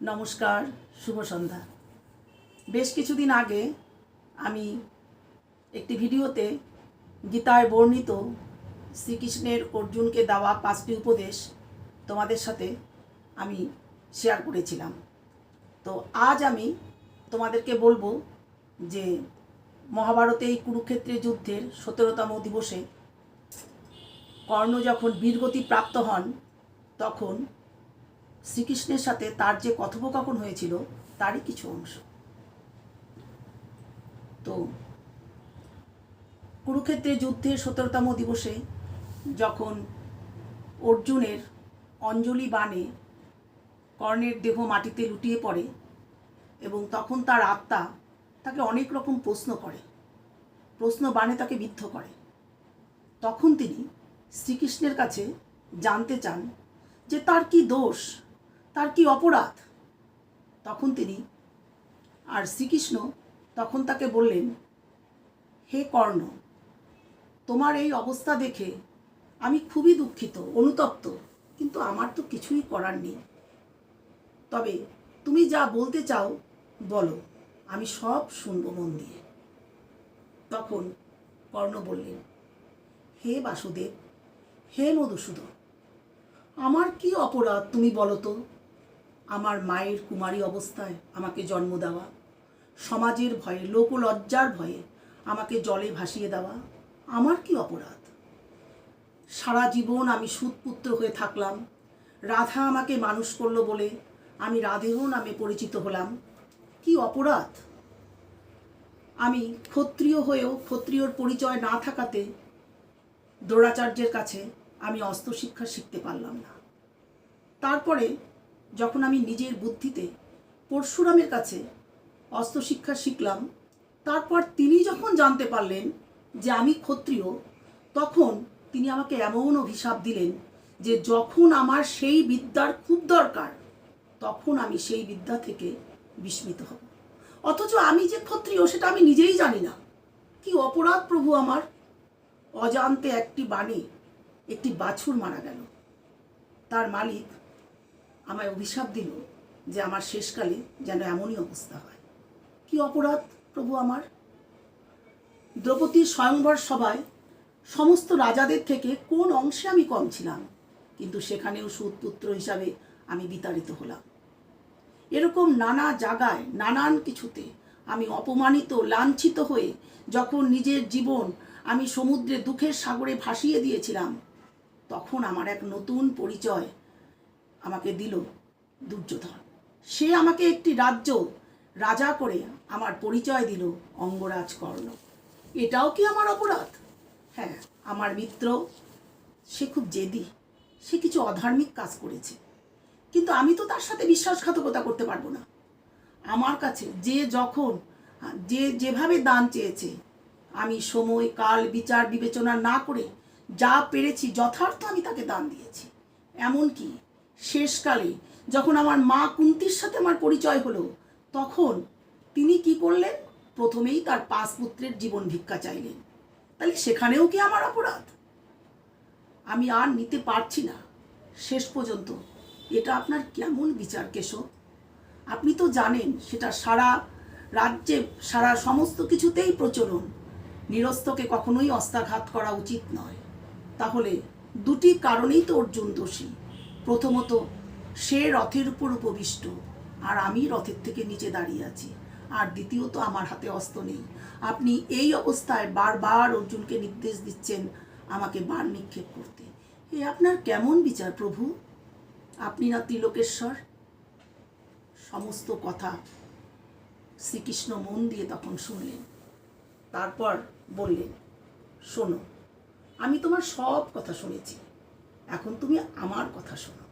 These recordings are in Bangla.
নমস্কার, শুভ সন্ধ্যা। বেশ কিছুদিন আগে আমি একটি ভিডিওতে গীতায় বর্ণিত শ্রীকৃষ্ণের অর্জুনকে দেওয়া পাঁচটি উপদেশ তোমাদের সাথে আমি শেয়ার করেছিলাম। তো আজ আমি তোমাদেরকে বলব যে মহাভারতে এই কুরুক্ষেত্রের যুদ্ধের সতেরোতম দিবসে কর্ণ যখন বীরগতি প্রাপ্ত হন, তখন শ্রীকৃষ্ণের সাথে তার যে কথোপকথন হয়েছিল, তারই কিছু অংশ। তো, কুরুক্ষেত্রের যুদ্ধের সতেরোতম দিবসে যখন অর্জুনের অঞ্জলি বাণে কর্ণের দেহ মাটিতে লুটিয়ে পড়ে এবং তখন তার আত্মা তাকে অনেক রকম প্রশ্ন করে, প্রশ্ন বাণে তাকে বিদ্ধ করে, তখন তিনি শ্রীকৃষ্ণের কাছে জানতে চান যে তার কি দোষ? তার কি অপরাধ? তখন তিনি আর শ্রীকৃষ্ণ তখন তাকে বললেন, হে কর্ণ, তোমার এই অবস্থা দেখে আমি খুবই দুঃখিত, অনুতপ্ত, কিন্তু আমার তো কিছুই করার নেই। তবে তুমি যা বলতে চাও, বলো, আমি সব শুনব মন দিয়ে। তখন কর্ণ বললেন, হে বাসুদেব, হে মধুসূদন, আমার কি অপরাধ তুমি বলো তো? আমার মায়ের কুমারী অবস্থায় আমাকে জন্ম দেওয়া। সমাজের ভয়ে, লোকলজ্জার ভয়ে আমাকে জলে ভাসিয়ে দেওয়া। আমার কি অপরাধ? সারা জীবন আমি সুদপুত্র হয়ে থাকলাম। রাধা আমাকে মানুষ করল বলে আমি রাধেয় নামে পরিচিত হলাম। কি অপরাধ? আমি ক্ষত্রিয় হয়েও ক্ষত্রিয়র পরিচয় না থাকাতে দ্রোণাচার্যের কাছে আমি অস্ত্র শিক্ষা শিখতে পারলাম না। তারপরে যখন আমি নিজের বুদ্ধিতে পরশুরামের কাছে অস্ত্র শিক্ষা শিখলাম, তারপর তিনি যখন জানতে পারলেন যে আমি ক্ষত্রিয়, তখন তিনি আমাকে এমন অভিশাপ দিলেন যে যখন আমার সেই বিদ্যার খুব দরকার, তখন আমি সেই বিদ্যা থেকে বিস্মিত হব। অথচ আমি যে ক্ষত্রিয়, সেটা আমি নিজেই জানি না। কি অপরাধ প্রভু আমার! অজান্তে একটি বাণী, একটি বাছুর মারা গেল। তার মালিক আমায় অভিশাপ দিল যে আমার শেষকালে যেন এমনই অবস্থা হয়। কি অপরাধ প্রভু আমার? দ্রৌপদীর স্বয়ংবর সভায় সমস্ত রাজাদের থেকে কোন অংশে আমি কম ছিলাম, কিন্তু সেখানেও সুদপুত্র হিসাবে আমি বিতাড়িত হলাম। এরকম নানা জায়গায়, নানান কিছুতে আমি অপমানিত, লাঞ্ছিত হয়ে যখন নিজের জীবন আমি সমুদ্রে দুঃখের সাগরে ভাসিয়ে দিয়েছিলাম, তখন আমার এক নতুন পরিচয় আমাকে দিল দুর্যোধন। সে আমাকে একটি রাজ্য রাজা করে আমার পরিচয় দিল অঙ্গরাজ কর্ণ। এটাও কি আমার অপরাধ? হ্যাঁ আমার মিত্র, সে খুব জেদি। সে কিছু অধার্মিক কাজ করেছে। কিন্তু আমি তো তার সাথে বিশ্বাসঘাতকতা করতে পারব না। আমার কাছে যে যখন, যে যেভাবে দান চেয়েছে, আমি সময়, কাল, বিচার, বিবেচনা না করে যা পেরেছি, যথার্থ আমি তাকে দান দিয়েছি। এমনকি শেষকালে যখন আমার মা কুন্তির সাথে আমার পরিচয় হলো, তখন তিনি কি করলেন? প্রথমেই তার পাঁচ পুত্রের জীবন ভিক্ষা চাইলেন। তাহলে সেখানেও কি আমার অপরাধ? আমি আর নিতে পারছি না। শেষ পর্যন্ত এটা আপনার কেমন বিচার কেশব? আপনি তো জানেন সেটা সারা রাজ্যে, সারা সমস্ত কিছুতেই প্রচলন। নিরস্তকে কখনোই অস্তাঘাত করা উচিত নয়। তাহলে দুটি কারণেই তো অর্জুন দোষী। প্রথমত, সে রথের উপর উপবিষ্ট, আর আমি রথের থেকে নিচে দাঁড়িয়ে আছি। আর দ্বিতীয়ত, আমার হাতে অস্ত্র নেই। আপনি এই অবস্থায় বারবার অর্জুনকে নির্দেশ দিচ্ছেন আমাকে বান নিক্ষেপ করতে। এ আপনার কেমন বিচার, প্রভু? আপনি না ত্রিলোকেশ্বর? সমস্ত কথা শ্রীকৃষ্ণ মন দিয়ে তখন শুনলেন। তারপর বললেন, শোনো, আমি তোমার সব কথা শুনেছি। এখন তুমি আমার কথা শোনো।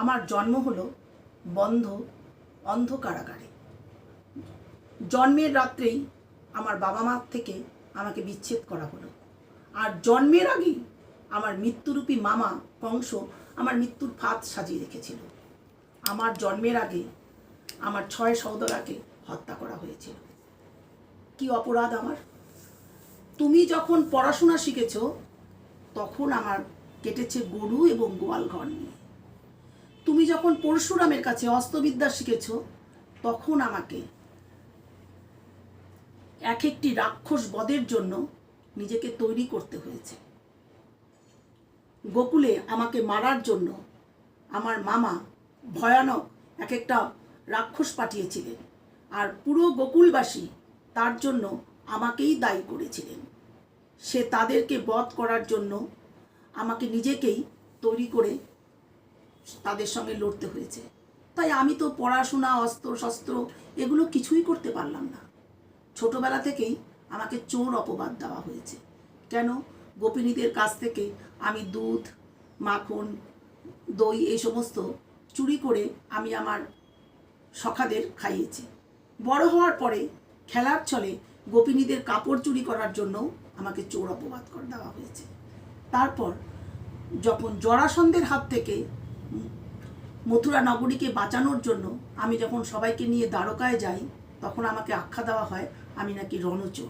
আমার জন্ম হলো বন্ধ অন্ধ কারাগারে জন্মের রাত্রেই আমার বাবা মার থেকে আমাকে বিচ্ছেদ করা হলো। আর জন্মের আগেই আমার মৃত্যুরূপী মামা কংস আমার মৃত্যুর ফাঁদ সাজিয়ে রেখেছিল। আমার জন্মের আগে আমার ছয় সহোদরাকে হত্যা করা হয়েছিল। কি অপরাধ আমার? তুমি যখন পড়াশোনা শিখেছ, তখন আমার কেটেছে গরু এবং গোয়াল ঘর নিয়ে। তুমি যখন পরশুরামের কাছে অস্ত্রবিদ্যা শিখেছ, তখন আমাকে এক একটি রাক্ষস বধের জন্য নিজেকে তৈরি করতে হয়েছে। গোকুলে আমাকে মারার জন্য আমার মামা ভয়ানক এক একটা রাক্ষস পাঠিয়েছিলেন আর পুরো গোকুলবাসী তার জন্য আমাকেই দায়ী করেছিলেন। সে তাদেরকে বধ করার জন্য আমাকে নিজেকেই তৈরি করে তাদের সঙ্গে লড়তে হয়েছে। তাই আমি তো পড়াশোনা অস্ত্র শস্ত্র এগুলো কিছুই করতে পারলাম না। ছোটবেলা থেকেই আমাকে চোর অপবাদ দেওয়া হয়েছে। কেন? গোপিনীদের কাছ থেকে আমি দুধ, মাখন, দই এই সমস্ত চুরি করে আমি আমার সখাদের খাইয়েছি। বড় হওয়ার পরে খেলার ছলে গোপিনীদের কাপড় চুরি করার জন্য আমাকে চোর অপবাদ করে দেওয়া হয়েছে। তারপর যখন জরাসন্ধের হাত থেকে মথুরা নগরীকে বাঁচানোর জন্য আমি যখন সবাইকে নিয়ে দ্বারকায় যাই, তখন আমাকে আখ্যা দেওয়া হয়, আমি নাকি রণচোর।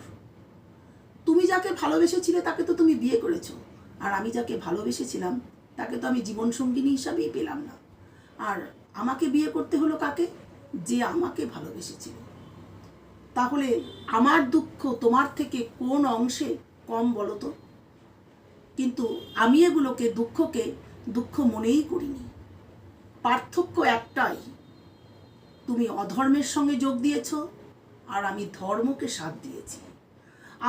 তুমি যাকে ভালোবেসেছিলে তাকে তো তুমি বিয়ে করেছ। আর আমি যাকে ভালোবেসেছিলাম, তাকে তো আমি জীবনসঙ্গিনী হিসাবেই পেলাম না। আর আমাকে বিয়ে করতে হলো কাকে? যে আমাকে ভালোবেসেছিল। তাহলে আমার দুঃখ তোমার থেকে কোন অংশে কম বলো তো? কিন্তু আমি এগুলোকে দুঃখকে দুঃখ মনেই করিনি। পার্থক্য একটাই। তুমি অধর্মের সঙ্গে যোগ দিয়েছ, আর আমি ধর্মকে সাথ দিয়েছি।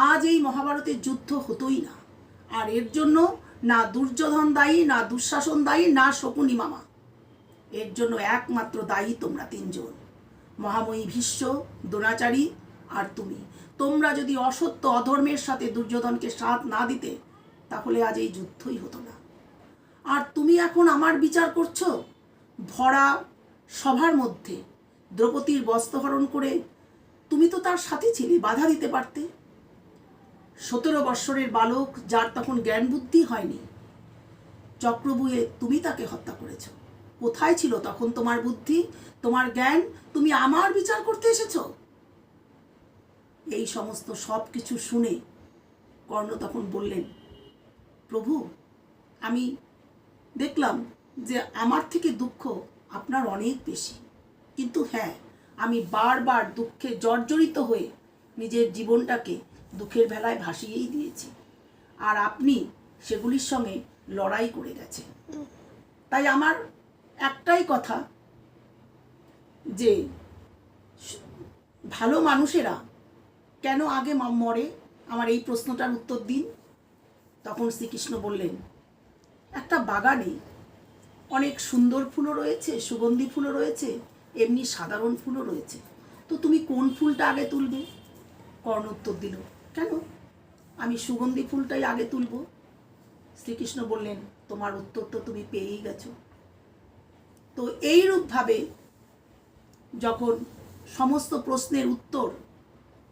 আজ এই মহাভারতের যুদ্ধ হতোই না, আর এর জন্য না দুর্যোধন দায়ী, না দুঃশাসন দায়ী, না শকুনি মামা। এর জন্য একমাত্র দায়ী তোমরা তিনজন। মহাময়ী ভীষ্ম, দ্রোণাচারী আর তুমি। তোমরা যদি অসত্য অধর্মের সাথে দুর্যোধনকে সাথ না দিতে, তাহলে আজ এই যুদ্ধই হতো না। আর তুমি এখন আমার বিচার করছ? ভরা সভার মধ্যে দ্রৌপদীর বস্ত্রহরণ করে তুমি তো তার সাথে ছিলে, বাধা দিতে পারতে। সতেরো বৎসরের বালক, যার তখন জ্ঞান বুদ্ধি হয়নি, চক্রবুয়ে তুমি তাকে হত্যা করেছ। কোথায় ছিল তখন তোমার বুদ্ধি, তোমার জ্ঞান? তুমি আমার বিচার করতে এসেছ? এই সমস্ত সব কিছু শুনে কর্ণ তখন বললেন, প্রভু, আমি দেখলাম যে আমার থেকে দুঃখ আপনার অনেক বেশি। কিন্তু হ্যাঁ আমি বারবার দুঃখে জর্জরিত হয়ে নিজের জীবনটাকে দুঃখের ভেলায় ভাসিয়েই দিয়েছি। আর আপনি সেগুলির সঙ্গে লড়াই করে গেছেন। তাই আমার একটাই কথা যে, ভালো মানুষেরা কেন আগে মরে? আমার এই প্রশ্নটার উত্তর দিন। তখন শ্রীকৃষ্ণ বললেন, একটা বাগানে অনেক সুন্দর ফুলও রয়েছে, সুগন্ধি ফুলও রয়েছে, এমনি সাধারণ ফুলও রয়েছে। তো তুমি কোন ফুলটা আগে তুলবে? কর্ণ উত্তর দিল, কেন? আমি সুগন্ধি ফুলটাই আগে তুলব। শ্রীকৃষ্ণ বললেন, তোমার উত্তর তো তুমি পেয়েই গেছো। তো এইরূপভাবে যখন সমস্ত প্রশ্নের উত্তর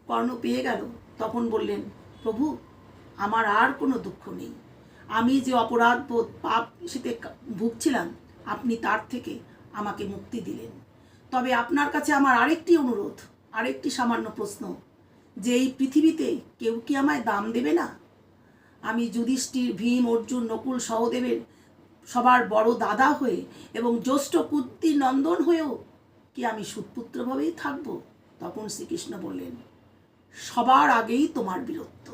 কর্ণ পেয়ে গেল, তখন বললেন, প্রভু, আমার আর কোনো দুঃখ নেই। আমি যে অপরাধ বোধ পাপ সেতে ভুগছিলাম, আপনি তার থেকে আমাকে মুক্তি দিলেন। তবে আপনার কাছে আমার আরেকটি অনুরোধ, আরেকটি সামান্য প্রশ্ন, যে এই পৃথিবীতে কেউ কি আমায় দাম দেবে না? আমি যুধিষ্ঠির, ভীম, অর্জুন, নকুল, সহদেবের সবার বড় দাদা হয়ে এবং জ্যৈষ্ঠ কুত্তি নন্দন হয়েও কি আমি সুপুত্রভাবেই থাকব? তখন শ্রীকৃষ্ণ বললেন, সবার আগেই তোমার বীরত্ব।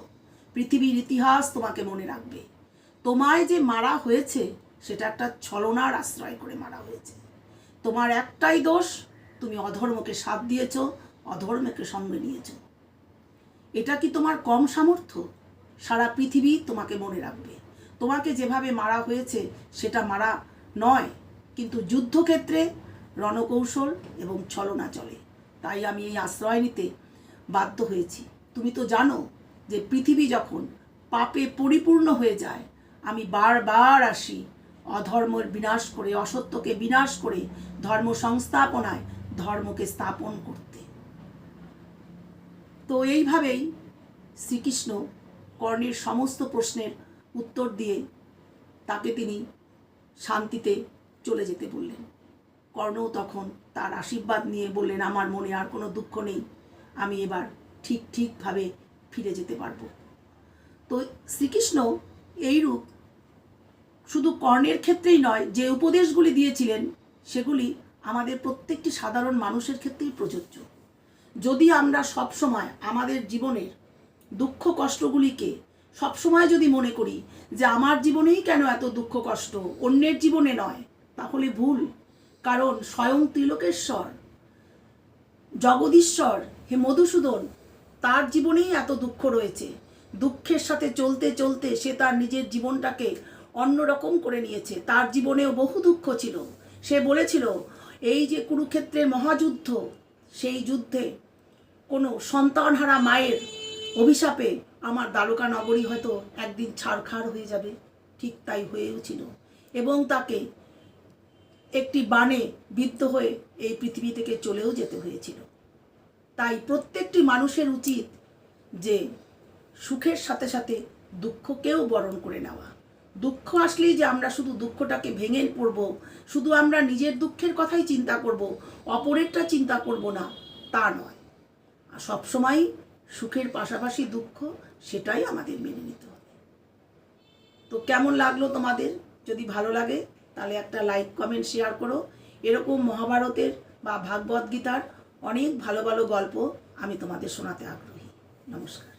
পৃথিবীর ইতিহাস তোমাকে মনে রাখবে। তোমায় যে মারা হয়েছে, সেটা একটা ছলনার আশ্রয় করে মারা হয়েছে। তোমার একটাই দোষ, তুমি অধর্মকে সাথ দিয়েছ, অধর্মকে সঙ্গে নিয়েছো। এটা কি তোমার কম সামর্থ্য? সারা পৃথিবী তোমাকে মনে রাখবে। তোমাকে যেভাবে মারা হয়েছে, সেটা মারা নয়, কিন্তু যুদ্ধক্ষেত্রে রণকৌশল এবং ছলনা চলে। তাই আমি এই আশ্রয় নিতে বাধ্য হয়েছি। তুমি তো জানো যে পৃথিবী যখন পাপে পরিপূর্ণ হয়ে যায় আমি বারবার আসি অধর্মের বিনাশ করে, অসত্যকে বিনাশ করে ধর্ম সংস্থাপনায় ধর্মকে স্থাপন করতে। তো এইভাবেই শ্রীকৃষ্ণ কর্ণের সমস্ত প্রশ্নের উত্তর দিয়ে তাকে তিনি শান্তিতে চলে যেতে বললেন। কর্ণও তখন তার আশীর্বাদ নিয়ে বললেন, আমার মনে আর কোনো দুঃখ নেই, আমি এবার ঠিক ঠিকভাবে ফিরে যেতে পারব। তো শ্রীকৃষ্ণ এইরূপ শুধু কর্ণের ক্ষেত্রেই নয়, যে উপদেশগুলি দিয়েছিলেন, সেগুলি আমাদের প্রত্যেকটি সাধারণ মানুষের ক্ষেত্রেই প্রযোজ্য। যদি আমরা সবসময় আমাদের জীবনের দুঃখ কষ্টগুলিকে সবসময় যদি মনে করি যে আমার জীবনেই কেন এত দুঃখ কষ্ট, অন্যের জীবনে নয়, তাহলে ভুল। কারণ স্বয়ং ত্রিলোকেশ্বর, জগদীশ্বর, হে মধুসূদন, তার জীবনেই এত দুঃখ রয়েছে। দুঃখের সাথে চলতে চলতে সে তার নিজের জীবনটাকে অন্যরকম করে নিয়েছে। তার জীবনেও বহু দুঃখ ছিল। সে বলেছিল, এই যে কুরুক্ষেত্রের মহাযুদ্ধ, সেই যুদ্ধে কোনো সন্তানহারা মায়ের অভিশাপে আমার দ্বারকা নগরী হয়তো একদিন ছাড়খাড় হয়ে যাবে। ঠিক তাই হয়েও ছিল। এবং তাকে একটি বানে বিদ্ধ হয়ে এই পৃথিবী থেকে চলেও যেতে হয়েছিল। তাই প্রত্যেকটি মানুষের উচিত যে সুখের সাথে সাথে দুঃখকেও বরণ করে নেওয়া। দুঃখ আসলেই যে আমরা শুধু দুঃখটাকে ভেঙে পড়ব, শুধু আমরা নিজের দুঃখের কথাই চিন্তা করব, অপরেরটা চিন্তা করব না, তা নয়। আর সবসময় সুখের পাশাপাশি দুঃখ, সেটাই আমাদের মেনে নিতে হবে। তো কেমন লাগল তোমাদের? যদি ভালো লাগে, তাহলে একটা লাইক কমেন্ট শেয়ার করো। এরকম মহাভারতের বা ভাগবত গীতার অনেক ভালো ভালো গল্প আমি তোমাদের শোনাতে আগ্রহী। নমস্কার।